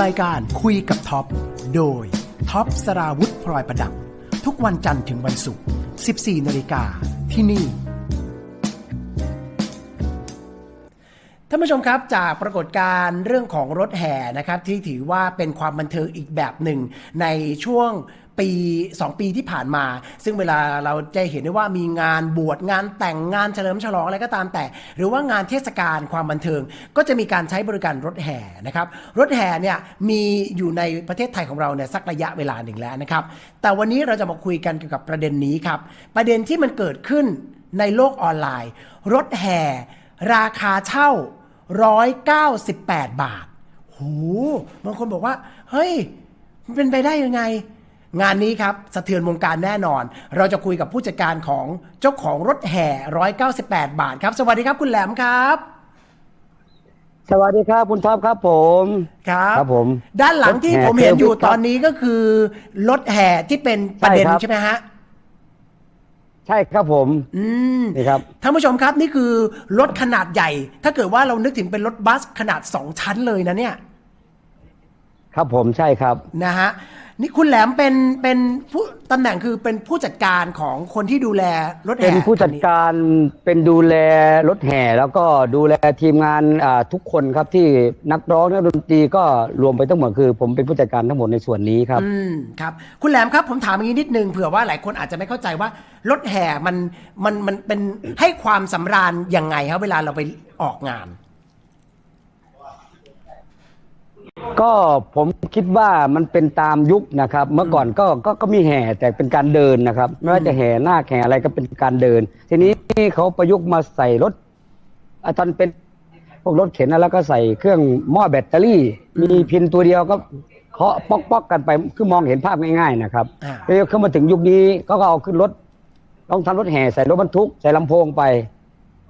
รายการคุยกับท็อป โดยท็อปสราวุธพลอยประดับ ทุกวันจันทร์ถึงวันศุกร์ 14 นาฬิกาที่นี่ ท่านผู้ชมครับจากปรากฏการณ์เรื่องของรถแห่นะครับที่ถือว่าเป็นความบันเทิงอีกแบบหนึ่งในช่วง ปี 2 ปีที่ผ่านมา ซึ่งเวลาเราจะเห็นได้ว่ามีงานบวชงานแต่งงานเฉลิมฉลองอะไรก็ตามแต่ หรือว่างานเทศกาลความบันเทิง ก็จะมีการใช้บริการรถแห่นะครับรถแห่เนี่ยมีอยู่ในประเทศไทยของเราเนี่ยสักระยะเวลาหนึ่งแล้วนะครับแต่วันนี้เราจะมาคุยกันเกี่ยวกับประเด็นนี้ครับประเด็นที่มันเกิดขึ้นในโลกออนไลน์ รถแห่ ราคาเช่า 198 บาทโหบางคนบอกว่า เฮ้ย มันเป็นไปได้ยังไง งานนี้ครับสะเทือนวงการแน่นอน เราจะคุยกับผู้จัดการของเจ้าของรถแห่ 198 บาทครับ สวัสดีครับคุณแหลมครับ สวัสดีครับคุณท็อปครับผมครับครับผม ด้านหลังที่รถแห่ผมเห็นอยู่เทลวิทครับตอนนี้ก็คือรถแห่ที่เป็นประเด็นใช่ครับใช่ไหมฮะใช่ครับผม อืมนี่ครับท่านผู้ชมครับนี่คือรถขนาดใหญ่ ถ้าเกิดว่าเรานึกถึงเป็นรถบัสขนาด2ชั้นเลยนะเนี่ย ครับผมใช่ครับนะฮะ นี่คุณแหลมเป็นเป็นผู้ตำแหน่งคือเป็นผู้จัดการของคนที่ดูแลรถแห่เป็นผู้จัดคันนี้การเป็นดูแลรถแห่แล้วก็ดูแลทีมงานอ่าทุกคนครับที่นักร้องนักดนตรีก็รวมไปทั้งหมดคือ ผมเป็นผู้จัดการทั้งหมดในส่วนนี้ครับ อืมครับ คุณแหลมครับผมถามอย่างนี้นิดนึงเผื่อว่าหลายคนอาจจะไม่เข้าใจว่ารถแห่มันมันมันเป็นให้ความสำราญยังไงครับเวลาเราไปออกงาน ก็ผมคิดว่ามันเป็นตามยุคนะครับ เมื่อก่อนก็ก็ก็มีแห่แต่เป็นการเดินนะครับ ไม่ว่าจะแห่หน้าคแห่อะไรก็เป็นการเดิน ทีนี้เขาประยุกต์มาใส่รถอะตอนเป็นพวกรถเข็นนะแล้วก็ใส่เครื่องหม้อแบตเตอรี่ มีพินตัวเดียวก็เคาะป๊อกป๊อกกันไปคือมองเห็นภาพง่ายๆนะครับอ่า แล้วเข้ามาถึงยุคนี้ก็เอาขึ้นรถต้องทำรถแห่ใส่รถบรรทุกใส่ลำโพงไป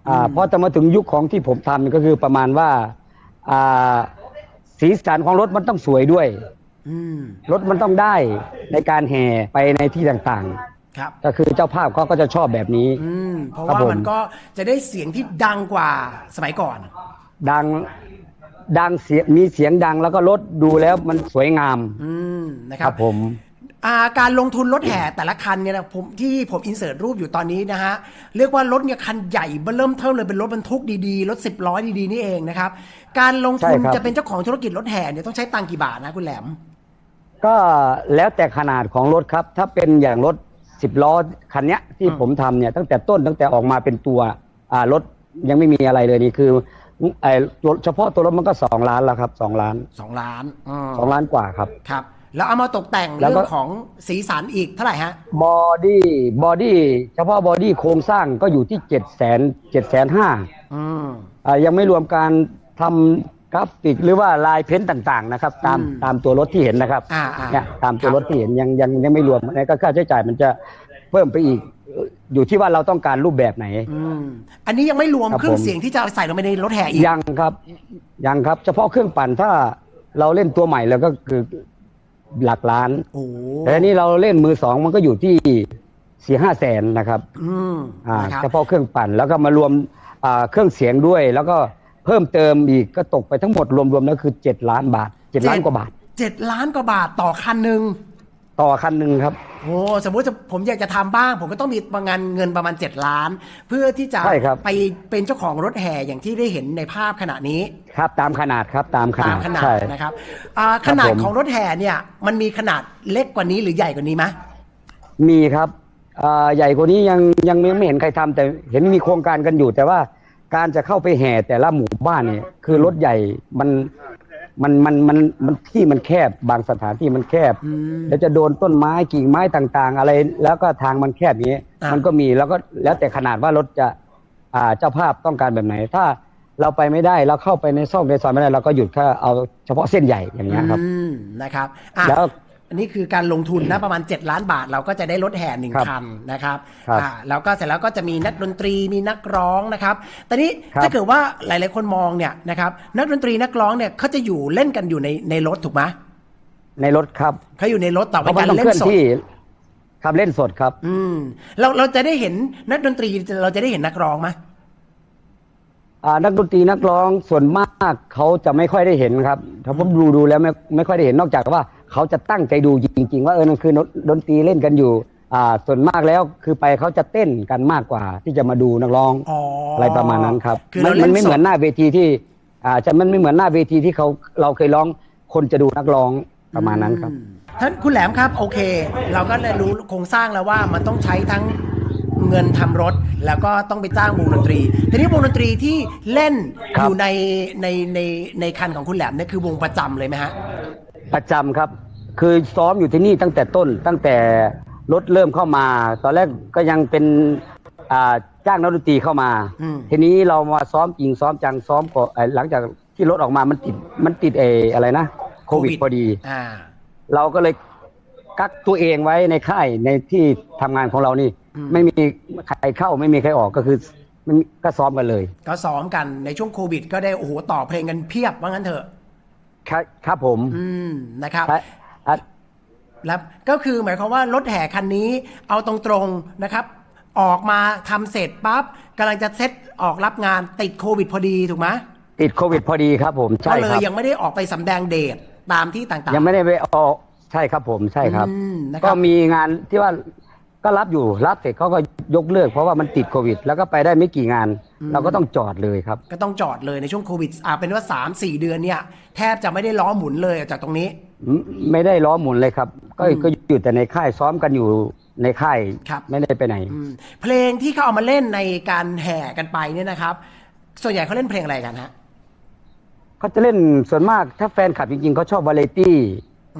อ่าพอจะมาถึงยุคของที่ผมทำก็คือประมาณว่าอ่า สีสันของรถมันต้องสวยด้วยอืมรถมันต้องได้ในการแห่ไปในที่ต่างครับๆก็คือเจ้าภาพเขาก็จะชอบแบบนี้อืมเพราะครับว่าผมมันก็จะได้เสียงที่ดังกว่าสมัยก่อน ดังดังเสียงมีเสียงดังแล้วก็รถดูแล้วมันสวยงามอืมนะคครัรับบผม อ่าการลงทุนรถแห่แต่ละคันเนี่ยนะผมที่ผมอินเสิร์ตรูปอยู่ตอนนี้นะฮะเรียกว่ารถเนี่ยคันใหญ่เบิ่มเทิมเลยเป็นรถบรรทุกดีๆ รถสิบล้อดีๆนี่เองนะครับ การลงทุนใช่ครับ จะเป็นเจ้าของธุรกิจรถแห่เนี่ยต้องใช้ตังค์กี่บาทนะคุณแหลม ก็แล้วแต่ขนาดของรถครับ ถ้าเป็นอย่างรถสิบล้อคันเนี้ยที่อืม ผมทำเนี่ยตั้งแต่ต้นตั้งแต่ออกมาเป็นตัวอ่ารถยังไม่มีอะไรเลยนี่คือไอ้ตัวเฉพาะตัวรถมันก็สองล้านแล้วครับสองล้านสองล้านอืมสองล้านกว่าครับ ครับ แล้วเอามาตกแต่งแล้วเรื่ก็ องของสีสันอีกเท่าไหร่ฮะ บอดี้บอดี้เฉพาะบอดี้โครงสร้างก็อยู่ที่เจ็ดแสนเจ็ดแสนห้าอืมอ่ายังไม่รวมการทำกราฟิกหรือว่าลายเพ้นท์ต่างๆนะครับ ตามอืมตามตัวรถที่เห็นนะครับอ่าอ่าเนี่ยตามตัวครับรถที่เห็นยังยังยังไม่รวมอันนี้ก็ค่าใช้จ่ายมันจะเพิ่มไปอีกเอ่ออยู่ที่ว่าเราต้องการรูปแบบไหน อืมอันนี้ยังไม่รวมครับเครื่องผมเสียงที่จะเอาใส่ลงไปในรถแห่อีก ยังครับยังครับ เฉพาะเครื่องปั่นถ้าเราเล่นตัวใหม่แล้วก็คือ หลักล้าน โอ้แต่อันนี้เราเล่นมือสองมันก็อยู่ที่สี่ห้าแสนนะครับอืมอ่านะครับเฉพาะเครื่องปั่นแล้วก็มารวมอ่าเครื่องเสียงด้วย แล้วก็เพิ่มเติมอีกก็ตกไปทั้งหมดรวมๆแล้วคือเจ็ดล้านบาทเจ็ดล้านกว่าบาท เจ็ดล้านกว่าบาทต่อคันหนึ่ง ต่อคันหนึ่งครับ โอ้สมมุติจะผมอยากจะทำบ้าง ผมก็ต้องมีประมาณเงินประมาณ 7 ล้าน เพื่อที่จะใช่ครับ ไปเป็นเจ้าของรถแห่อย่างที่ได้เห็นในภาพขณะนี้ครับตามขนาดครับตามขตานาดมขนาดใช่ นะครับอ่าขนาดผม ของรถแห่เนี่ยมันมีขนาดเล็กกว่านี้หรือใหญ่กว่านี้ไหมมีครับอ่าใหญ่กว่านี้ยังยังไม่เห็นใครทำแต่เห็นมีโครงการกันอยู่ แต่ว่าการจะเข้าไปแห่แต่ละหมู่บ้านเนี่ยคือรถใหญ่มัน มันมันมันมันที่มันแคบบางสถานที่มันแคบ อืม แล้วจะโดนต้นไม้กิ่งไม้ต่างๆ อะไร แล้วก็ทางมันแคบอย่างนี้ อะ มันก็มีแล้วก็แล้วแต่ขนาดว่ารถจะอ่าเจ้าภาพต้องการแบบไหน ถ้าเราไปไม่ได้เราเข้าไปในซอกในซอยไม่ได้เราก็หยุดแค่เอาเฉพาะเส้นใหญ่อย่างนี้ยครับ อืมนะครับอะ แล้ว อันนี้คือการลงทุนนะประมาณ 7 ล้านบาท เราก็จะได้รถแห่หนึ่งครับคันนะครับครับอ่าแล้วก็เสร็จแล้วก็จะมีนักดนตรีมีนักร้องนะครับแต่นี้ครับถ้าเกิดว่าหลาย ๆ คนมองเนี่ยนะครับนักดนตรีนักร้องเนี่ยเขาจะอยู่เล่นกันอยู่ในในรถถูกไหมในรถครับเขาอยู่ในรถต่อเพไปราะมักานรต้องเล่เคนลื่อนสดที่ครับเล่นสดครับ อืมเราเราจะได้เห็นนักดนตรีเราจะได้เห็นนักร้องไหมอ่านักดนตรีนักร้องส่วนมากเขาจะไม่ค่อยได้เห็นครับถ้าผมดูดูแล้วไม่ไม่ค่อยได้เห็นนอกจากว่า เขาจะตั้งใจดูจริง ๆ ว่าเออนั่นคือดนตรีเล่นกันอยู่อ่าส่วนมากแล้วคือไปเขาจะเต้นกันมากกว่า ที่จะมาดูนักร้องอ๋อออะไรประมาณนั้นครับคือมัเรานเล่มันนไม่สเหมืดอนหน้าเวทีที่อ่าจะมันไม่เหมือนหน้าเวทีที่เขาเราเคยร้องคนจะดูนักร้องประมาณนั้นครับ อืมท่านคุณแหลมครับโอเค เราก็เลยรู้โครงสร้างแล้วว่ามันต้องใช้ทั้งเงินทำรถ แล้วก็ต้องไปจ้างวงดนตรี ทีนี้วงดนตรีที่เล่นครัอบยู่ในในในในคันของคุณแหลมเนี่ยคือวงประจำเลยไหมฮะ ประจำครับ คือซ้อมอยู่ที่นี่ตั้งแต่ต้น ตั้งแต่รถเริ่มเข้ามา ตอนแรกก็ยังเป็นอ่าจ้างนักดนตรีเข้ามา อืม ทีนี้เรามาซ้อมจริงซ้อมจังซ้อมก็เอ่อหลังจากที่รถออกมามันติดมันติดเอออะไรนะโควิดพอดี อ่า เราก็เลยกักตัวเองไว้ในค่ายในที่ทำงานของเรานี่ อืม ไม่มีใครเข้าไม่มีใครออกก็คือไม่มีก็ซ้อมกันเลย ก็ซ้อมกันในช่วงโควิด ก็ได้โอ้โหต่อเพลงกันเพียบว่างั้นเถอะ ครับครับผมอืมนะครับและอะแล้วก็คือหมายความว่ารถแห่คันนี้เอาตรงๆนะครับ ออกมาทำเสร็จปั๊บกำลังจะเซตออกรับงานติดโควิดพอดีถูกไหมติดโควิดพอดีครับผมก็ใช่เลคยรับยังไม่ได้ออกไปสำแดงเดทตามที่ต่างๆยังไม่ได้ไปออกใช่ครับผมใช่ครับ อืมนะครับก็มีงานที่ว่า ก็รับอยู่รับเสร็จเขาก็ยกเลิกเพราะว่ามันติดโควิด แล้วก็ไปได้ไม่กี่งาน เราก็ต้องจอดเลยครับ ก็ต้องจอดเลยในช่วงโควิดอ่าเป็นว่า3 4 เดือนเนี่ย แทบจะไม่ได้ล้อหมุนเลยจากตรงนี้ ไม่ไม่ได้ล้อหมุนเลยครับ ก็อืมก็อยู่แต่ในค่ายซ้อมกันอยู่ในค่ายครับไม่ได้ไปไหนอืมเพลงที่เขาเอามาเล่นในการแห่กันไปเนี่ยนะครับ ส่วนใหญ่เขาเล่นเพลงอะไรกันฮะเขาจะเล่นส่วนมากถ้าแฟนคลับจริงๆเขาชอบวาเลตี้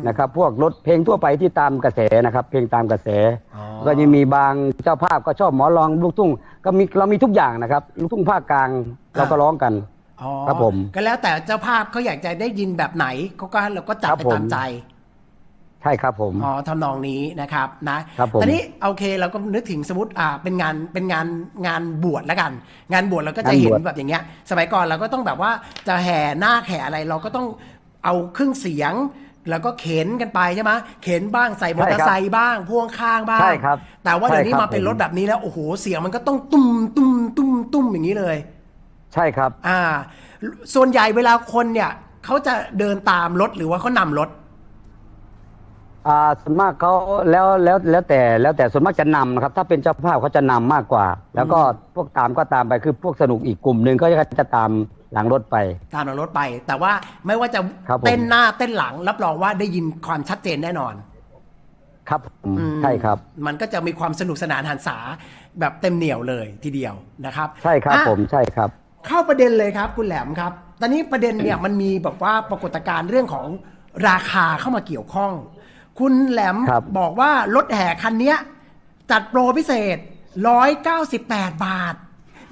นะครับ พวกรถเพลงทั่วไปที่ตามกระแสนะครับ เพลงตามกระแสอ๋อก็ยังมีบางเจ้าภาพก็ชอบหมอลองลูกทุ่ง ก็มีเรามีทุกอย่างนะครับ ลูกทุ่งภาคกลางเราก็ร้องกันอ๋อครับผม ก็แล้วแต่เจ้าภาพเขาอยากจะได้ยินแบบไหนเขาก็เราก็จัดครับไปผมตามใจใช่ครับผมอ๋อทำนองนี้นะครับนะครับผมตอนนี้โอเคเราก็นึกถึงสมมติอ่าเป็นงานเป็นงานงานบวชแล้วกัน งานบวชเราก็จะเห็นแบบอย่างเงี้ย สมัยก่อนเราก็ต้องแบบว่าจะแห่นาคแห่อะไรเราก็ต้องเอาเครื่องเสียง แล้วก็เข็นกันไปใช่ไหมเข็นบ้างใส่มอเตอร์ไซค์บ้างพ่วงข้างบ้างใช่ครับ แต่ว่าเดี๋ยวนี้ใช่ครับมาเป็นผมรถแบบนี้แล้วโอ้โหเสียงมันก็ต้องตุ้มตุ้มตุ้มตุ้มอย่างนี้เลย ใช่ครับ อ่า ส่วนใหญ่เวลาคนเนี่ยเขาจะเดินตามรถหรือว่าเขานำรถ อ่าส่วนมากเขาแล้วแล้วแล้วแต่แล้วแต่ส่วนมากจะนำนะครับ ถ้าเป็นเจ้าภาพเขาจะนำมากกว่า แล้วก็พวกตามก็ตามไปคือพวกสนุกอีกกลุ่มหนึ่งก็จะตาม หลังรถไป ตามหลังรถไป แต่ว่าไม่ว่าจะครับผมเต้นหน้าเต้นหลัง รับรองว่าได้ยินความชัดเจนแน่นอน ครับผมอืมใช่ครับ มันก็จะมีความสนุกสนานหันษาแบบเต็มเหนียวเลยทีเดียวนะครับ ใช่ครับอะผมใช่ครับ เข้าประเด็นเลยครับ คุณแหลมครับ ตอนนี้ประเด็นเนี่ยมันมีแบบว่าปรากฏการณ์เรื่องของราคาเข้ามาเกี่ยวข้อง คุณแหลมครับบอกว่ารถแห่คันเนี้ยจัดโปรพิเศษ 198 บาท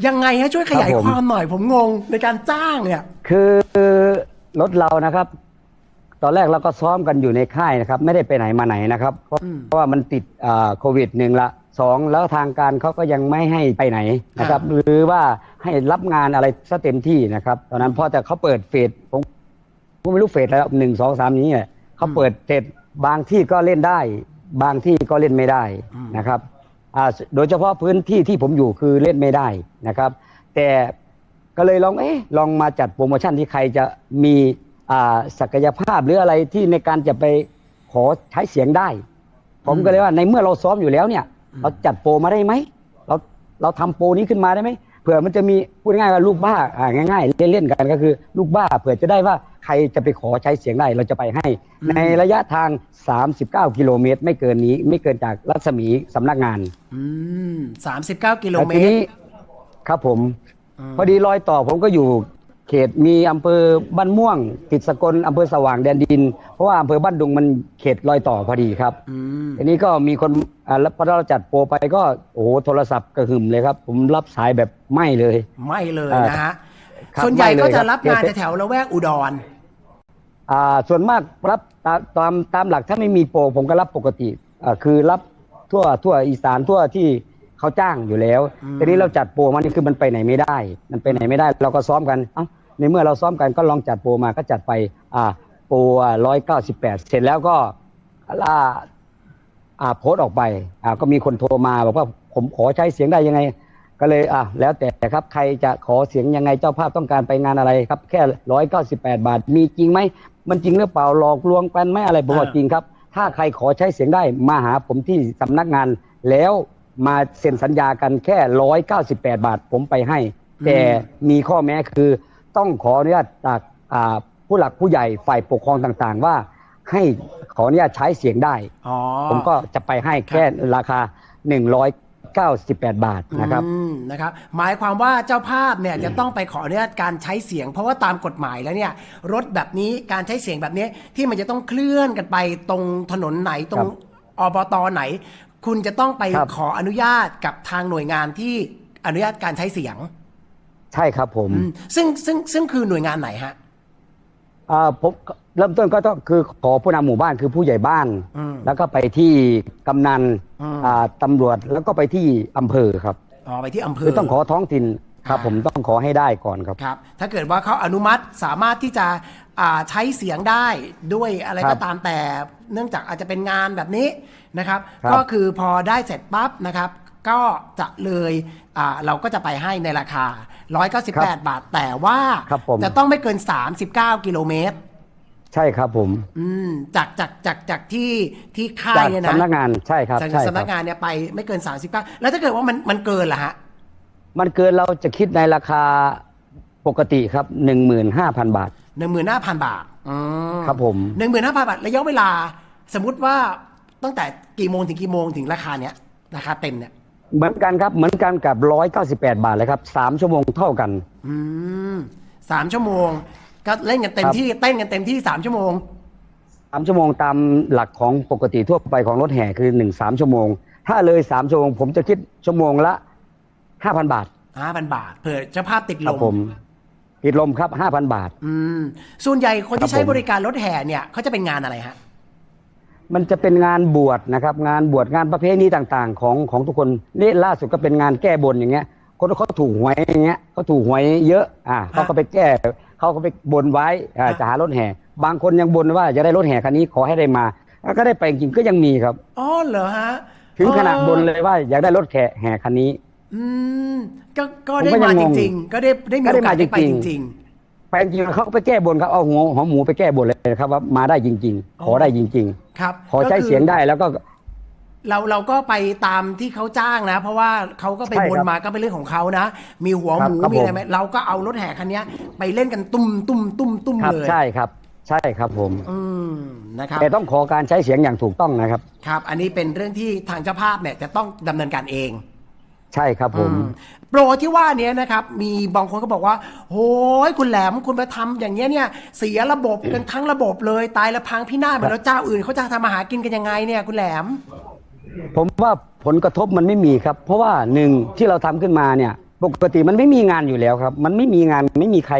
ยังไงฮะช่วยขยายความหน่อยผมงงในการจ้างเนี่ย คือรถเรานะครับ ตอนแรกเราก็ซ้อมกันอยู่ในค่ายนะครับ ไม่ได้ไปไหนมาไหนนะครับ เพราะอืมเพราะว่ามันติดอ่าโควิดหนึ่งละสองแล้วทางการเขาก็ยังไม่ให้ไปไหนนะครับหรือว่าให้รับงานอะไรซะเต็มที่นะครับ ตอนนั้นพอแต่เขาเปิดเฟสผมผมไม่รู้เฟสแล้วหนึ่งสองสามนี้แหละเขาเปิดเสร็จบางที่ก็เล่นได้ บางที่ก็เล่นไม่ได้นะครับอ่า โดยเฉพาะพื้นที่ที่ผมอยู่คือเล่นไม่ได้นะครับ แต่ก็เลยลองเอ๊ะลองมาจัดโปรโมชั่นที่ใครจะมีอ่าศักยภาพหรืออะไรที่ในการจะไปขอใช้เสียงได้ ผมก็เลยว่าในเมื่อเราซ้อมอยู่แล้วเนี่ย เราจัดโปรมาได้ไหมเราเราทำโปรนี้ขึ้นมาได้ไหม เผื่อมันจะมีพูดง่ายๆว่าลูกบ้าอ่าง่าย ๆ เล่นๆกันก็คือ ลูกบ้าเผื่อจะได้ว่าใครจะไปขอใช้เสียงได้เราจะไปให้อืมในระยะทาง 39 กิโลเมตร ไม่เกินนี้ไม่เกินจากรัศมีสำนักงานอืมสามสิบเก้ากิโลแล้วเมทีตรนี้ครับผมมพอดีรอยต่อผมก็อยู่ เขตมีอำเภอบ้านม่วงติดสกลอำเภอสว่างแดนดิน เพราะว่าอำเภอบ้านดุงมันเขตรอยต่อพอดีครับอืมทีนี้ก็มีคนอ่าแล้วพอเราจัดโปรไปก็โอ้โหโทรศัพท์กระหึ่มเลยครับ ผมรับสายแบบไม่เลย ไม่เลยอ่านะฮะครับส่วนใหญ่ไม่เลยก็จะครับรับเดี๋ยวงานแถวๆละแวกอุดรอ่าส่วนมากรับตามตามตามหลักถ้าไม่มีโปรผมก็รับปกติอ่าคือรับทั่วทั่วอีสานทั่วที่เขาจ้างอยู่แล้วอืมทีนี้เราจัดโปรมานี่คือมันไปไหนไม่ได้ มันไปไหนไม่ได้ เราก็ซ้อมกันเอ้า ในเมื่อเราซ้อมกันก็ลองจัดโปรมาก็จัดไปอ่าโปรร้อยเก้าสิบแปดเสร็จแล้วก็ล่าอ่าโพสต์ออกไปอ่าก็มีคนโทรมาบอกว่าผมขอใช้เสียงได้ยังไง ก็เลยอะแล้วแต่ครับใครจะขอเสียงยังไงเจ้าภาพต้องการไปงานอะไรครับ แค่ร้อยเก้าสิบแปดบาท มีจริงไหมมันจริงหรือเปล่าหลอกลวงกันไหมอะไรผมว่าอ่าจริงครับ ถ้าใครขอใช้เสียงได้มาหาผมที่สำนักงานแล้วมาเซ็นสัญญากันแค่ร้อยเก้าสิบแปดบาทผมไปให้ แต่มีข้อแม้คือ ต้องขออนุญาตจากอ่าผู้หลักผู้ใหญ่ฝ่ายปกครองต่างๆ ว่าให้ขออนุญาตใช้เสียงได้อ๋อผมก็จะไปให้แค่ราคา 198 บาทนะครับอืมนะครับ หมายความว่าเจ้าภาพเนี่ยจะต้องไปขออนุญาตการใช้เสียง เพราะว่าตามกฎหมายแล้วเนี่ยรถแบบนี้การใช้เสียงแบบนี้ที่มันจะต้องเคลื่อนกันไปตรงถนนไหนตรงอบตไหน คุณจะต้องไปครับขออนุญาตกับทางหน่วยงานที่อนุญาตการใช้เสียง ใช่ครับผมอืมซึ่งซึ่งซึ่งคือหน่วยงานไหนฮะ อ่าผมเริ่มต้นก็ต้องคือขอผู้นำหมู่บ้านคือผู้ใหญ่บ้าน อืมแล้วก็ไปที่กำนันอืม อ่าตำรวจแล้วก็ไปที่อำเภอครับ อ๋อไปที่อำเภคืออ ต้องขอท้องถิ่นครับอ่าผมต้องขอให้ได้ก่อนครับ ครับ ถ้าเกิดว่าเขาอนุมัติสามารถที่จะอ่าใช้เสียงได้ด้วยอะไรครัก็บตามแต่ เนื่องจากอาจจะเป็นงานแบบนี้นะครับ ครับก็คือพอได้เสร็จปั๊บนะครับ ก็จะเลยอ่าเราก็จะไปให้ในราคา 198 บาท แต่ว่าครับผมจะต้องไม่เกิน 39 กิโลเมตร ใช่ครับผม อืมจากจากจากจากที่ที่ค่าจายกเนี่ยนะสำนักงานใช่ครับจากใช่คสำนัรักบงานเนี่ยไปไม่เกิน 39 แล้วถ้าเกิดว่ามันมันเกินล่ะฮะ มันเกินเราจะคิดในราคาปกติครับ 15,000 บาท 15,000 บาทอืมครับผมหนึ่งหมื่นห้าพันบาท ระยะเวลาสมมุติว่าตั้งแต่กี่โมงถึงกี่โมงถึงราคาเนี้ยราคาเต็มเนี่ย เหมือนกันครับเหมือนกันกับ198บาทเลยครับสามชั่วโมงเท่ากัน อืมสามชั่วโมง ก็เล่นกันเต็มครับที่เต้นกันเต็มที่สามชั่วโมงสามชั่วโมงตามหลักของปกติทั่วไปของรถแห่คือหนึ่งสามชั่วโมง ถ้าเลยสามชั่วโมง ผมจะคิดชั่วโมงละห้าพันบาทห้าพันบาท เผื่อเจ้าภาพติดคลรับมผมติดลมครับห้าพันบาท อืมส่วนใหญ่คนครัที่บใช้ผมบริการรถแห่เนี่ยเขาจะเป็นงานอะไรฮะ มันจะเป็นงานบวชนะครับ งานบวชงานประเพณีต่างๆ ของของทุกคนนี่ล่าสุดก็เป็นงานแก้บนอย่างเงี้ยคนเขาถูกหวยอย่างเงี้ยเขาถูกหวยเยอะอ่าเขาก็ไปแก้เขาก็ไปบนไว้อ่าฮะจะหารถแห่ บางคนยังบนว่าจะได้รถแห่คันนี้ขอให้ได้มาแล้วก็ได้ไปจริงๆก็ยังมีครับอ๋อเหรอฮะถึงขนาดออบนเลยว่าอยากได้รถแห่แห่คันนี้ อืมก็ก็ผมได้ก็ยังมาจงงริง ๆ ก็ได้ได้มีก็โอได้กาสมาได้ไปจจริงๆริงไปจริงๆเขาก็ไปแก้บนครับเอาหัวหอมหมูไปแก้บนเลยนะครับว่ามาได้จริง ๆ ขอได้จริง ๆ ครับๆขอใช้ก็คื เสียงได้แล้วก็ เราเราก็ไปตามที่เขาจ้างนะ เพราะว่าเขาก็ไปใช่บนครับมาก็เป็นเรื่องของเขานะ มีหัวครัหบมูครับมีอะไรผม ไหมเราก็เอารถแห่คันเนี้ย ไปเล่นกันตุ้มตุ้มตุ้มตุ้มครับเลยใช่ครับ ใช่ครับผม อืมนะครับ แต่ต้องขอการใช้เสียงอย่างถูกต้องนะครับ ครับ อันนี้เป็นเรื่องที่ทางเจ้าภาพเนี่ยจะต้องดำเนินการเอง ใช่ครับผมอืมโปรที่ว่าเนี้ยนะครับ มีบางคนก็บอกว่าโอ้ยคุณแหลมคุณไปทำอย่างเงี้ยเนี่ย เสียระบบกันทั้งระบบเลยตายและพังพินาศหมดแล้วเจ้าอื่นเขาจะทำมาหากินกันยังไงเนี่ยคุณแหลม ผมว่าผลกระทบมันไม่มีครับ เพราะว่าหนึ่งที่เราทำขึ้นมาเนี่ยปกติมันไม่มีงานอยู่แล้วครับ มันไม่มีงานไม่มีใคร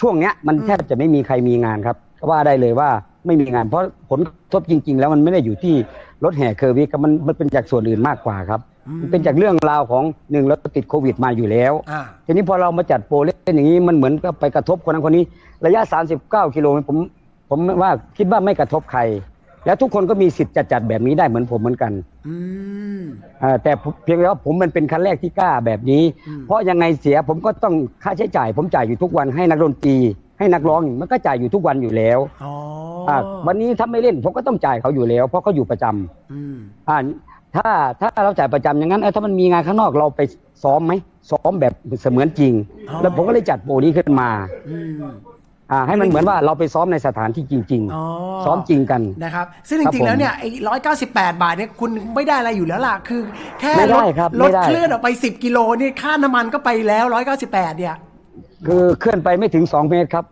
ช่วงเนี้ย มันแทบจะไม่มีใครมีงานครับก็ว่าได้เลยว่าไม่มีงาน เพราะผลกระทบจริง ๆ แล้วมันไม่ได้อยู่ที่ รถแห่เคอร์วิครับมันมันเป็นจากส่วนอื่นมากกว่าครับ มันเป็นจากเรื่องราวของหนึ่งเราติดโควิดมาอยู่แล้ว อ่า ทีนี้พอเรามาจัดโปรเล่นอย่างนี้มันเหมือนกับไปกระทบคนนั้นคนนี้ ระยะ 39 กิโลเมตรผมผมว่าคิดว่าไม่กระทบใคร แล้วทุกคนก็มีสิทธิ์จะจัดแบบนี้ได้เหมือนผมเหมือนกัน อืม อ่าแต่เพียงแต่ว่าผมมันเป็นคันแรกที่กล้าแบบนี้ อืม เพราะยังไงเสียผมก็ต้องค่าใช้จ่าย ผมจ่ายอยู่ทุกวันให้นักดนตรีให้นักร้องมันก็จ่ายอยู่ทุกวันอยู่แล้ว อ๋อ ออ่าวันนี้ถ้าไม่เล่นผมก็ต้องจ่ายเขาอยู่แล้ว เพราะเขาอยู่ประจำอืมอ่าถ้าถ้าเราจ่ายประจำอย่างนั้นเอ้ยถ้ามันมีงานข้างนอกเราไปซ้อมไหมซ้อมแบบเสมือนจริงอ๋อแล้วผมก็เลยจัดโปรนี้ขึ้นมาอืม อ่าให้มันเหมือนว่าเราไปซ้อมในสถานที่จริง อ๋อ ๆ ซ้อมจริงกัน นะครับ ซึ่งจครับริงผมๆแล้วเนี่ยไอ้ร้อยเก้าสิบแปดบาทเนี่ยคุณไม่ได้อะไรอยู่แล้วล่ะ คือ แค่ไม่รได้ถครับรไม่ถได้ เคลื่อนออกไปสิบกิโลนี่ค่าน้ำมันก็ไปแล้วร้อยเก้าสิบแปดเนี่ย คือเคลื่อนไปไม่ถึง2เมตรครับ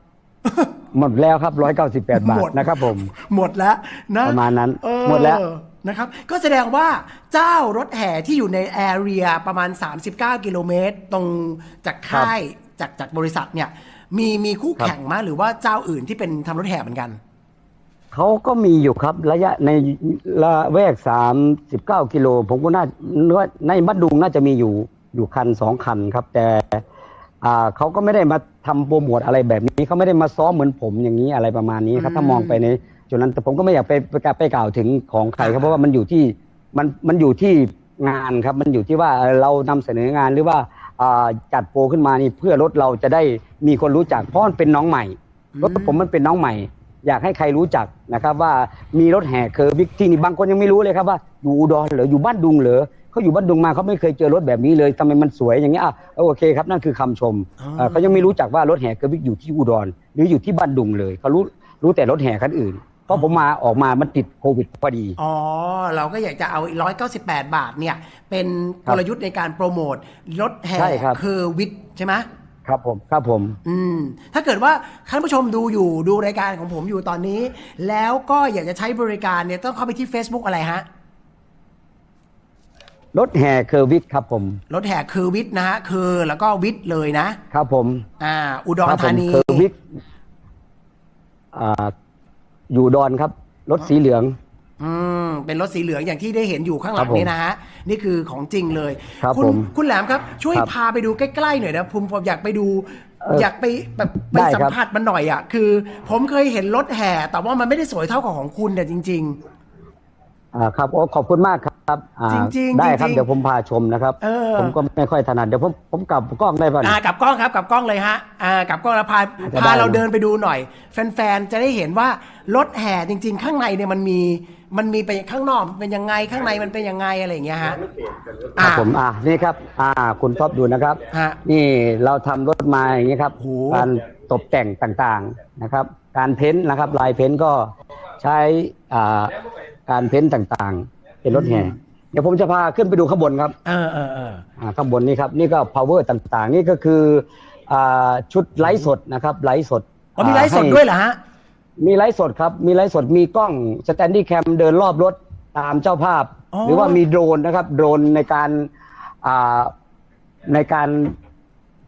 หมดแล้วครับ 198 บาทหมด นะครับผม หมดแล้วนะประมาณนั้นเออหมดแล้ว นะครับ ก็แสดงว่าเจ้ารถแห่ที่อยู่ในแอเรียประมาณ 39 กิโลเมตร ตรงจากค่ายจากจากบริษัทเนี่ย มีมีคู่แข่งมาหรือว่าเจ้าอื่นที่เป็นทำรถแห่เหมือนกัน เขาก็มีอยู่ครับระยะในละแวก 39 กิโล ผมก็น่าว่าในบัดดุงน่าจะมีอยู่อยู่คันสองคันครับ แต่ อ่าเขาก็ไม่ได้มาทำโปรโมทอะไรแบบนี้เขาไม่ได้มาซ้อมเหมือนผมอย่างนี้อะไรประมาณนี้ครับ ถ้ามองไปในจุดนั้นแต่ผมก็ไม่อยากไปไปกล่าวไปกล่าวถึงของใครครับเพราะว่ามันอยู่ที่มันมันอยู่ที่งานครับ มันอยู่ที่ว่าเอ่อเรานำเสนองานหรือว่าอ่าจัดโปรขึ้นมานี่เพื่อรถเราจะได้มีคนรู้จักเพราะมันเป็นน้องใหม่อืมรถผมมันเป็นน้องใหม่ อยากให้ใครรู้จักนะครับ ว่ามีรถแห่เคอร์วิกที่นี่บางคนยังไม่รู้เลยครับว่าอยู่อุดรเหรออยู่บ้านดุงเหรอ เขาอยู่บ้านดุงมาเขาไม่เคยเจอรถแบบนี้เลยทำไมมันสวยอย่างเงี้ยอะโอเคครับนั่นคือคำชมอ๋อ เอ่อเขายังไม่รู้จักว่ารถแห่เคอร์วิกอยู่ที่อุดร หรืออยู่ที่บ้านดุงเลยเขารู้รู้แต่รถแห่คันอื่นเพราะผมมาออกมามันติดโควิดพอดี อ๋อ เราก็อยากจะเอา 198 บาทเนี่ย เป็นกลยุทธ์ในการโปรโมทรถแห่ใช่ครับคือวิทย์ใช่ไหมครับผมครับผม อืม ถ้าเกิดว่าท่านผู้ชมดูอยู่ดูรายการของผมอยู่ตอนนี้ แล้วก็อยากจะใช้บริการเนี่ยต้องเข้าไปที่ Facebook อะไรฮะ รถแห่เคอร์วิกครับผม รถแห่คือวิทย์นะฮะคือแล้วก็วิทย์เลยนะ ครับผมอ่า อุดรครับผธามนีเคอร์วิกอ่าอยู่อุดอนครับ รถสีเหลือง อืมเป็นรถสีเหลืองอย่างที่ได้เห็นอยู่ข้างหลัครังบผมนี้นะฮะนี่คือของจริงเลยครับคุณผมคุณแหลมครับ ช่วยครับพาไปดูใกล้ๆหน่อยนะผมผมอยากไปดู เอ่ออยอากไปแบบไปได้สัมครับผัสมันหน่อยอะคือ ผมเคยเห็นรถแห่ แต่ว่ามันไม่ได้สวยเท่ากับของคุณเนี่ยจริง อ่าครับโอ้ขอบคุณมากครับอ่าจริงๆได้ครับจริงๆเดี๋ยวผมพาชมนะครับ เออผมก็ไม่ค่อยถนัดเดี๋ยวผมผมกลับกล้องได้ป่ะๆอ่ากลับกล้องครับกลับกล้องเลยฮะอ่ากลับกล้องแล้วพาจะได้ พาเรานะเดินไปดูหน่อย แฟนๆจะได้เห็นว่ารถแห่จริง ๆ ข้างในเนี่ยมันมีมันมีไปข้างนอกมันเป็นยังไงข้างในมันเป็นยังไงอะไรอย่างเงี้ยฮะครับผมอ่านี่ครับ อ่า คุณท็อปดูนะครับ ฮะนี่เราทำรถมาอย่างนี้ครับโอ้โหการตกแต่งต่างๆนะครับ การเพ้นท์นะครับ ลายเพ้นท์ก็ใช้อ่า การเพ้นท์ต่างๆ เป็นรถแห่เดี๋ยวผมจะพาขึ้นไปดูข้างบนครับเออเออเอออ่าข้างบนนี่ครับ นี่ก็ power ต่างๆ นี่ก็คืออ่าชุดไลฟ์สดนะครับไลฟ์สดอ๋อมีไลฟ์สดให้ด้วยเหรอฮะมีไลฟ์สดครับ มีไลฟ์สดมีกล้องสแตนดี้แคมเดินรอบรถตามเจ้าภาพอ๋อหรือว่ามีโดรนนะครับ โดรนในการอ่าในการ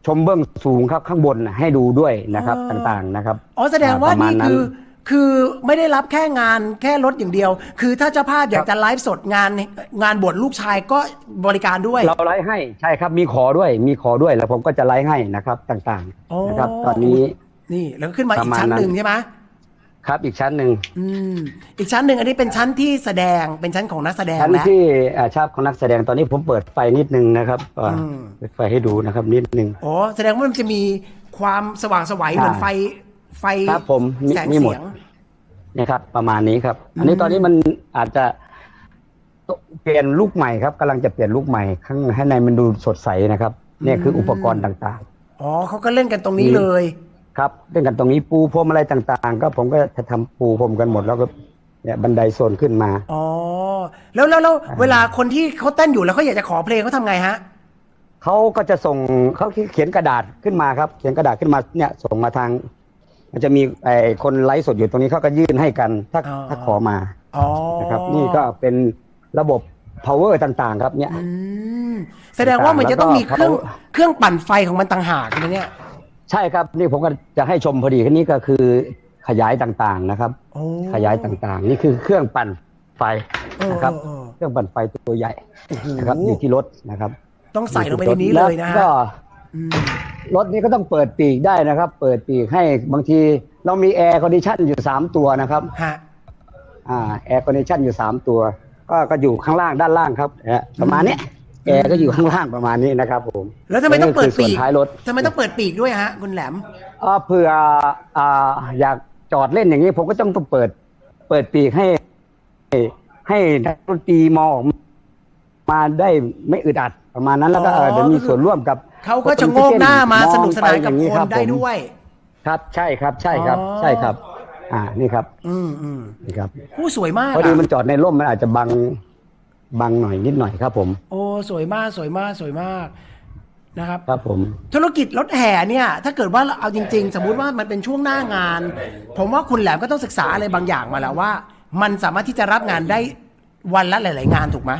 ชมเบื้องสูงครับข้างบนน่ะให้ดูด้วยนะครับต่างๆนะครับ อ๋อแสดงว่าประมาณนี่นั้นคือ คือไม่ได้รับแค่งานแค่รถอย่างเดียว คือถ้าเจ้าภาพอยากจะไลฟ์สดงานงานบวชลูกชายก็บริการด้วย เราไลฟ์ให้ใช่ครับมีขอด้วย มีขอด้วยแล้วผมก็จะไลฟ์ให้นะครับต่างโอ้ๆนะครับ ตอนนี้นี่แล้วก็ขึ้นมาปอีระกมาณชั้นนั้นหนึ่งใช่ไหมครับอีกชั้นหนึ่งอืมอีกชั้นหนึ่งอันนี้เป็นชั้นที่แสดงเป็นชั้นของนักแสดงชั้นแล้วที่อ่าชาบของนักแสดงตอนนี้ผมเปิดไฟนิดนึงนะครับอ่าอืมเปิดไฟให้ดูนะครับนิดนึงโอ้แสดงว่ามันจะมีความสว่างไสวัยเหมือนอ่าไฟไฟครับผมมีแสงมีหมดเสียง นะครับ ประมาณนี้ครับ อันอืนี้มตอนนี้มันอาจจะเปลี่ยนลูกใหม่ครับกำลังจะเปลี่ยนลูกใหม่ข้างให้ในมันดูสดใสนะครับ เนี่ยคืออุปกรณ์ต่างอ๋อเขาก็เล่นกันตรงนี้มีเลยๆครับเรื่องกันตรงนี้ปูพรมอะไรต่างๆ ก็ผมก็จะทำปูพรมกันหมดแล้วก็เนี่ยบันไดโซนขึ้นมา อ๋อ แล้วแล้วแล้วเวลาคนที่เขาเต้นอยู่แล้วเขาอยากจะขอเพลงเขาทำไงฮะเขาก็จะส่งเขาเขียนกระดาษขึ้นมาครับ เขียนกระดาษขึ้นมาเนี่ยส่งมาทาง มันจะมีไอ้คนไลฟ์สดอยู่ตรงนี้เขาก็ยื่นให้กันถ้าอ๋อ ถ้าขอมาอ๋อนะครับ นี่ก็เป็นระบบ power ต่างๆ ครับเนี่ย อืมแสดงว่ามันจะต้องมีเครื่องแล้วก็ เครื่องปั่นไฟของมันต่างหากใช่ไหมเนี่ย ใช่ครับนี่ผมก็จะให้ชมพอดีคันนี้ก็คือขยายต่างๆนะครับ โอ้ขยายต่างๆ นี่คือเครื่องปั่นไฟเออนะครับ เออเออเครื่องปั่นไฟตัวใหญ่โอ้โหนะครับอยู่ที่รถนะครับต้องใส่ลงไปในนี้เลยนะแวฮะก็อืม รถนี้ก็ต้องเปิดปีกได้นะครับ เปิดปีกให้บางทีเรามีแอร์คอนดิชันอยู่สามตัวนะครับฮะอ่าแอร์คอนดิชันอยู่สามตัว ก็ก็อยู่ข้างล่างด้านล่างครับนะฮะประมาณเนี้ยแอร์ก็อยู่ข้างล่างประมาณนี้นะครับผมแล้วทำไมต้องเปิดนี่คืส่ปีวนกท้ายรถทำไมต้องเปิดปีกด้วยฮะคุณแหลมอ่าเผื่ออ่าอยากจอดเล่นอย่างนี้ ผมก็ต้องต้องเปิด เปิดปีกให้ ให้นักดนตรีมองออกมาได้ไม่อึดอัดประมาณนั้นแล้วก็เอออ๋อเดี๋ยวมีส่วนร่วมกับ เขาก็จะโงกหน้ามาสนุกสนานกับมองคไปนอย่างได้รับผมด้วย ครับ ใช่ครับ ใช่ครับอ๋อใช่ครับ อ่า นี่ครับ อืมอืมนี่ครับผู้สวยมากพอดีอะมันจอดในร่มมันอาจจะบังบังหน่อยนิดหน่อยครับ ผม โอ้สวยมากสวยมากสวยมากนะครับครับผมธุรกิจรถแห่เนี่ยถ้าเกิดว่าเอาจริง ๆ สมมุติว่ามันเป็นช่วงหน้างาน ผมว่าคุณแหลมก็ต้องศึกษาอะไรบางอย่างมาแล้วว่า มันสามารถที่จะรับงานได้วันละหลาย ๆ งานถูกไหม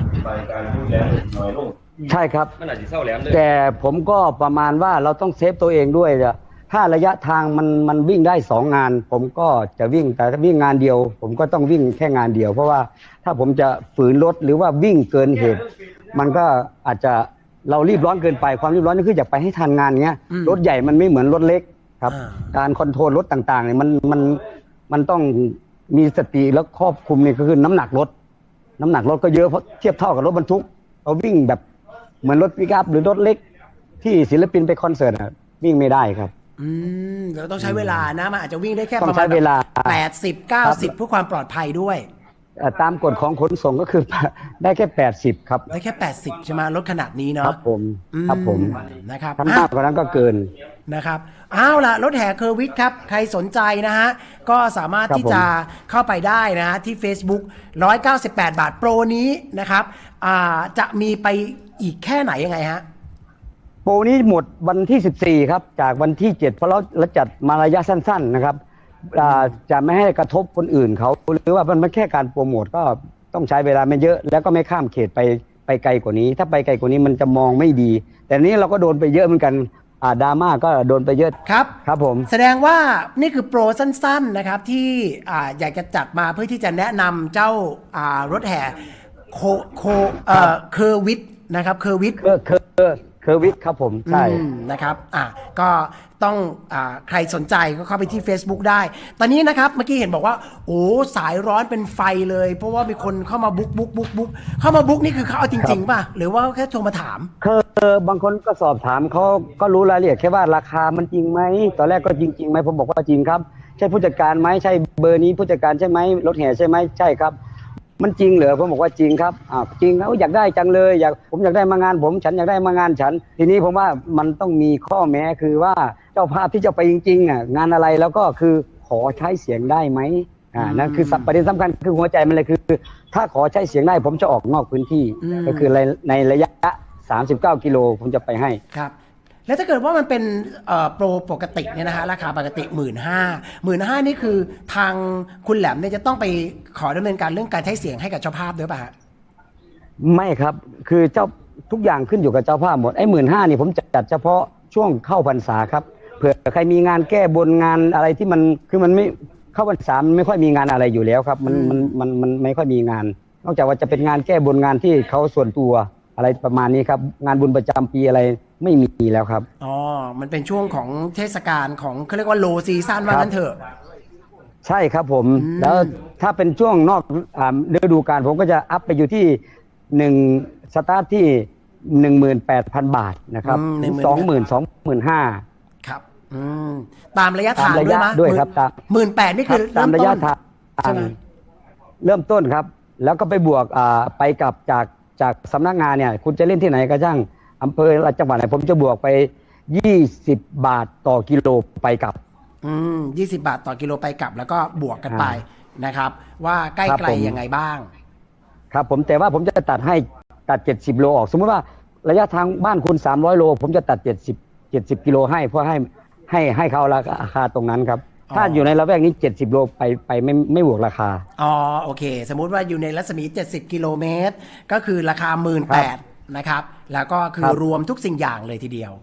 ไปการพูดแล้วน้อยลงใช่ครับ มันอาจจะเศร้าแหลมเลยแต่ผมก็ประมาณว่าเราต้องเซฟตัวเองด้วยอะถ้าระยะทางมันมันวิ่งได้สองงาน ผมก็จะวิ่งแต่ถ้าวิ่งงานเดียว ผมก็ต้องวิ่งแค่งานเดียว เพราะว่าถ้าผมจะฝืนรถหรือว่าวิ่งเกินเหตุ มันก็อาจจะเรารีบร้อนเกินไปความรีบร้อนนี่คืออยากไปให้ทันงานเงี้ยอืมรถใหญ่มันไม่เหมือนรถเล็กครับ อ่า การคอนโทรลรถต่างๆเนี่ยมันมันมันต้องมีสติแล้วครอบคลุมนี่ก็คือน้ำหนักรถ น้ำหนักรถก็เยอะเพราะเทียบเท่ากับรถบรรทุกเราวิ่งแบบ เหมือนรถปิกอัพหรือรถเล็ก ที่ศิลปินไปคอนเสิร์ตอะวิ่งไม่ได้ครับ อืมเดี๋ยวต้องใช้เวลานะมันอาจจะวิ่งได้แค่ต้ปองระมาณใช้เวลา แปดสิบเก้าสิบเพื่อความปลอดภัยด้วย เอ่อตามกฎของขนส่งก็คือ ได้แค่ 80 ครับ ได้แค่แปดสิบใช่ไหมรถขนาดนี้คเนาะรับผมอืครับผมนะครับถ้าอะมากกว่านั้นก็เกิน นะครับเอาล่ะ รถแห่เคอร์วิทครับ ใครสนใจนะฮะ ก็สามารถครับที่ผม จะเข้าไปได้นะฮะที่ Facebook 198 บาทโปรนี้นะครับอ่าจะมีไป อีกแค่ไหนยังไงฮะ โปรนี้หมดวันที่ 14 ครับ จากวันที่ 7 เพราะเราเราจัดมาระยะสั้น ๆนะครับอ่าจะไม่ให้กระทบคนอื่นเขาหรือว่ามันไม่แค่การโปรโมทก็ต้องใช้เวลาไม่เยอะแล้วก็ไม่ข้ามเขตไปไปไกลกว่านี้ ถ้าไปไกลกว่านี้มันจะมองไม่ดี แต่นี้เราก็โดนไปเยอะเหมือนกันอ่าดราม่าก็โดนไปเยอะครับ ครับผม แสดงว่านี่คือโปรสั้นๆนะครับที่อ่าอยากจะจัดมาเพื่อที่จะแนะนำเจ้าอ่ารถแห่โคโคเอ่อเคอร์วิท นะครับเคอร์วิทเคอร์เคอร์เคอร์วิทครับผมใช่อืมนะครับอะก็ต้องอ่าใครสนใจก็เข้าไปที่ Facebook ได้ ตอนนี้นะครับเมื่อกี้เห็นบอกว่า โอ้สายร้อนเป็นไฟเลย เพราะว่ามีคนเข้ามาบุ๊กบุ๊กบุ๊กบุ๊กเข้ามาบุ๊กนี่คือเขาเอาจริง ๆ ป่ะ หรือว่าแค่โทรมาถามคือบางคนก็สอบถามเขาก็รู้รายละเอียดแค่ว่าราคามันจริงไหมตอนแรกก็จริงจริงไหมผมบอกว่าจริงครับ ใช่ผู้จัดการไหมใช่เบอร์นี้ผู้จัดการใช่ไหมรถแห่ใช่ไหมใช่ครับ มันจริงเหรอผมบอกว่าจริงครับอ่าวจริงเขาอยากได้จังเลยอยากผมอยากได้มางานผม ฉันอยากได้มางานฉัน ทีนี้ผมว่ามันต้องมีข้อแม้คือว่าเจ้าภาพที่จะไปจริงๆอะงานอะไรแล้วก็คือขอใช้เสียงได้ไหมอ่านั่นคือสัประเด็นสำคัญคือหัวใจมันเลยคือ ถ้าขอใช้เสียงได้ผมจะออกนอกพื้นที่อืมก็คือในในระยะ 39 กิโลผมจะไปให้ ครับ แล้วถ้าเกิดว่ามันเป็นโปรปกติเนี่ยนะฮะราคาปกติ 1 5ื่นห้าหมื่นห้านี่คือทางคุณแหลมเนี่ยจะต้องไปขอดำเนินการเรื่องการใช้เสียงให้กับเจ้าภาพด้วยป่ะฮะไม่ครับคือเจ้าทุกอย่างขึ้นอยู่กับเจ้าภาพหมดไอ้หมื่นห้านี่ผมจัดเฉพาะช่วงเข้าพรรษาครับเผื่อใครมีงานแก้บนงานอะไรที่มันคือมันไม่เข้าพรรษามันไม่ค่อยมีงานอะไรอยู่แล้วครับ มันมันมันมันไม่ค่อยมีงาน นอกจากว่าจะเป็นงานแก้บนงานที่เขาส่วนตัวอะไรประมาณนี้ครับ งานบุญประจำปีอะไร ไม่มีแล้วครับ อ๋อ มันเป็นช่วงของเทศกาลของเขาเรียกว่าโลซีซั่นว่างั้นเถอะ ใช่ครับผม อืม แล้วถ้าเป็นช่วงนอกอ่าฤดูกาลผมก็จะอัพไปอยู่ที่หนึ่งสตาร์ทที่หนึ่งหมื่นแปดพันบาทนะครับสองหมื่นสองหมื่นห้า ครับ อืม ตามระยะทางตามระด้วยยะมั้ด้วยครับตาม หมื่นแปดนี่ครัคืบอตามระยะทางใช่ไหม เริ่มต้นครับ แล้วก็ไปบวกอ่าไปกลับจากจากสำนักงานเนี่ย คุณจะเล่นที่ไหนก็ช่าง อำเภอละจังหวัดไหนผมจะบวกไป20บาทต่อกิโลไปกลับ อืมยี่สิบาทต่อกิโลไปกลับ แล้วก็บวกกันไปอ่านะครับ ว่าใกล้ครับไกลผม ยังไงบ้าง ครับ ผมแต่ว่าผมจะตัดให้ตัด70โลออกสมมติว่าระยะทางบ้านคุณ300โล ผมจะตัด70 70กิโลให้เพื่อให้ให้ให้เขาราคาตรงนั้นครับ อ๋อ ถ้าอยู่ในระแวกนี้70โลไปไปไม่ไม่บวกราคา อ๋อโอเค สมมุติว่าอยู่ในรัศมี 70 กิโลเมตร ก็คือราคา 1 8ื่นครับ นะครับ แล้วก็คือครับรวมทุกสิ่งอย่างเลยทีเดียว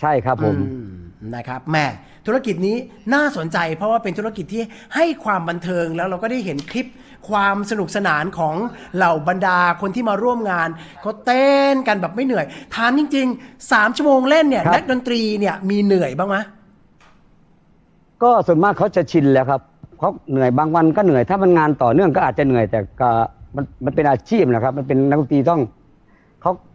ใช่ครับผมอืมนะครับแหม่ธุรกิจนี้น่าสนใจ เพราะว่าเป็นธุรกิจที่ให้ความบันเทิงแล้วเราก็ได้เห็นคลิปความสนุกสนานของเหล่าบรรดาคนที่มาร่วมงานเขาเต้นกันแบบไม่เหนื่อยถามจริงๆ3ชั่วโมงเล่นเนี่ยครับนักดนตรีเนี่ยมีเหนื่อยบ้างไหมก็ส่วนมากเขาจะชินแล้วครับเขาเหนื่อยบางวันก็เหนื่อยถ้ามันงานต่อเนื่องก็อาจจะเหนื่อยแต่ก็มันมันเป็นอาชีพนะครับ มันเป็นนักดนตรีต้อง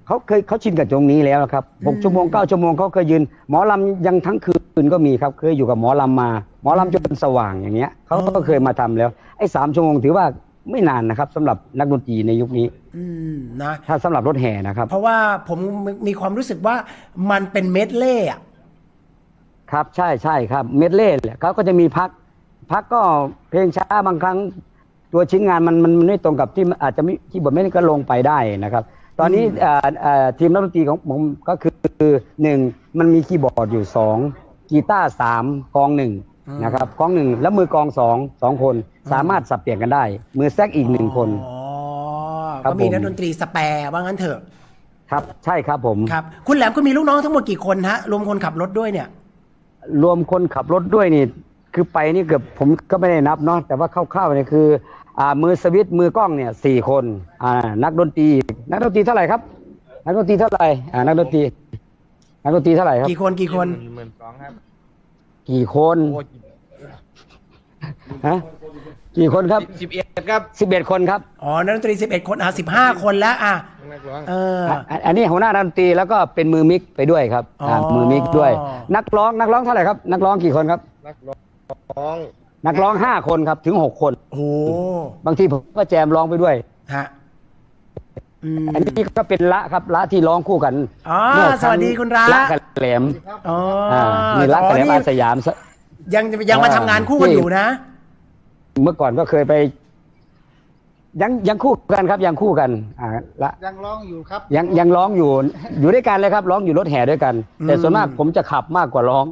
เขาเขาเคยเขาชินกับตรงนี้แล้วครับหกชั่วโมงเก้าชั่วโมงเขาเคยยืน หมอลำยังทั้งคืนก็มีครับ เคยอยู่กับหมอลำมา หมอลำจนสว่างอย่างเงี้ยเขาก็เคยมาทำแล้วไอ้สามชั่วโมงถือว่าไม่นานนะครับสำหรับนักดนตรีในยุคนี้ อืมนะถ้าสำหรับรถแห่นะครับ เพราะว่าผมมีความรู้สึกว่ามันเป็นเมดเล่อะครับใช่ใช่ครับ เมดเล่แหละเขาก็จะมีพัก พักก็เพลงช้าบางครั้ง ตัวชิ้นงานมันมันมันไม่ตรงกับที่อาจจะไม่ที่บทไม่ได้ก็ลงไปได้นะครับ ตอนนี้เอ่อเอ่อทีมนักดนตรีของผมก็คือหนึ่งมันมีคีย์บอร์ดอยู่สองกีตาร์สามกลองหนึ่งนะครับกลองหนึ่งแล้วมือกลองสองสองคนสามารถสับเปลี่ยนกันได้ มือแซกอีกหนึ่งคนอ๋อครับก็มีผมนักดนตรีสแปร์ว่างั้นเถอะ ครับใช่ครับผมครับ คุณแหลมคุณมีลูกน้องทั้งหมดกี่คนฮะรวมคนขับรถด้วยเนี่ย รวมคนขับรถด้วยนี่ คือไปนี่เกือบผมก็ไม่ได้นับเนาะแต่ว่าคร่าวๆเนี่ยคืออ่า มือสวิตช์มือกล้องเนี่ยสี่คนอ่านักดนตรี นักดนตรีเท่าไหร่ครับ นักดนตรีเท่าไหร่อ่านักดนตรี นักดนตรีเท่าไหร่ครับ กี่คนกี่คนหมื่นสองครับ กี่คนโอ้ยฮะกี่คนครับสิบเอ็ดครับสิบเอ็ดคนครับอ๋อนักดนตรี11คนอะ15คนแล้วอะนักร้องเอออะอันนี้หัวหน้าดนตรีแล้วก็เป็นมือมิกไปด้วยครับอ๋ออ่ามือมิกด้วย นักร้องนักร้องเท่าไหร่ครับ นักร้องกี่คนครับ นักร้อง นักร้องห้าคนครับถึงหกคน โอ้โหบางทีผมก็แจมร้องไปด้วยฮะอืมอันนี้ก็เป็นละครับละที่ร้องคู่กันอ๋อเมื่อสวัสดีคุณระละกับแหลมอ๋ออ่ามีละกับแหลมอ๋ออานี่สยามซะยังยังมาทำงานคู่กันที่อยู่นะ เมื่อก่อนก็เคยไป ยังยังคู่กันครับยังคู่กัน อ่าละยังร้องอยู่ครับยังยังร้องอยู่ อยู่ด้วยกันเลยครับ ร้องอยู่รถแห่ด้วยกัน แต่อืมส่วนมากผมจะขับมากกว่าร้อง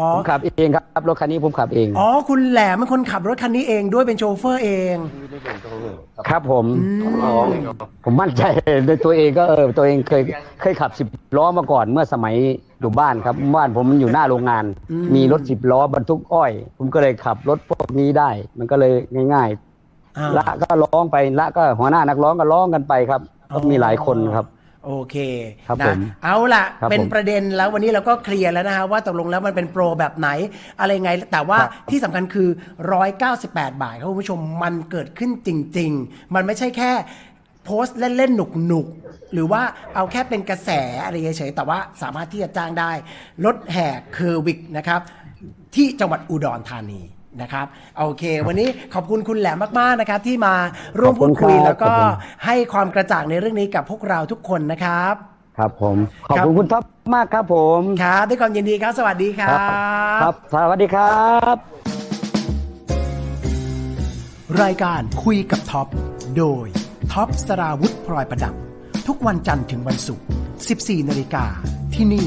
อ๋อ ผมขับเองครับรถคันนี้ผมขับเองอ๋อ คุณแหลมเป็นคนขับรถคันนี้เองด้วยเป็นโชเฟอร์เอง ครับผมอืมร้องผมมั่นใจในตัวเองก็เออตัวเองเคยเคยขับสิบล้อมาก่อนเมื่อสมัยอยู่บ้านครับบ้านผมมันอยู่หน้าโรงงานมีรถสิบล้อบรรทุกอ้อย ผมก็เลยขับรถพวกนี้ได้ มันก็เลยง่าย อ่า ๆ ละก็ร้องไปละก็หัวหน้านักร้องก็ร้องกันไปครับ ก็มีหลายคนครับ โอเคครับนะผมเอาล่ะ ครับเป็นผมประเด็นแล้ววันนี้เราก็เคลียร์แล้วนะฮะว่าตกลงแล้วมันเป็นโปรแบบไหน อะไรไง แต่ว่าครับที่สำคัญคือ 198 บาทครับคุณผู้ชมมันเกิดขึ้นจริง ๆ มันไม่ใช่แค่โพสต์เล่นๆ หนุกๆ หรือว่าเอาแค่เป็นกระแสอะไรเฉยๆแต่ว่าสามารถที่จะจ้างได้รถแห่เคอร์วิกนะครับ ที่จังหวัดอุดรธานี นะครับโอเค วันนี้ขอบคุณคุณแหลมมากๆนะครับ ที่มาร่วมพูดคุยขอบคุณครับแล้วก็ขอบคุณให้ความกระจ่างในเรื่องนี้กับพวกเราทุกคนนะครับ ครับผม ขอบครับคุณคุณท็อปมากครับผมครับด้วยความยินดีครับ สวัสดีครับ ครับ สวัสดีครับ รายการคุยกับท็อปโดยท็อปสราวุธพลอยประดับ ทุกวันจันทร์ถึงวันศุกร์ 14 นาฬิกาที่นี่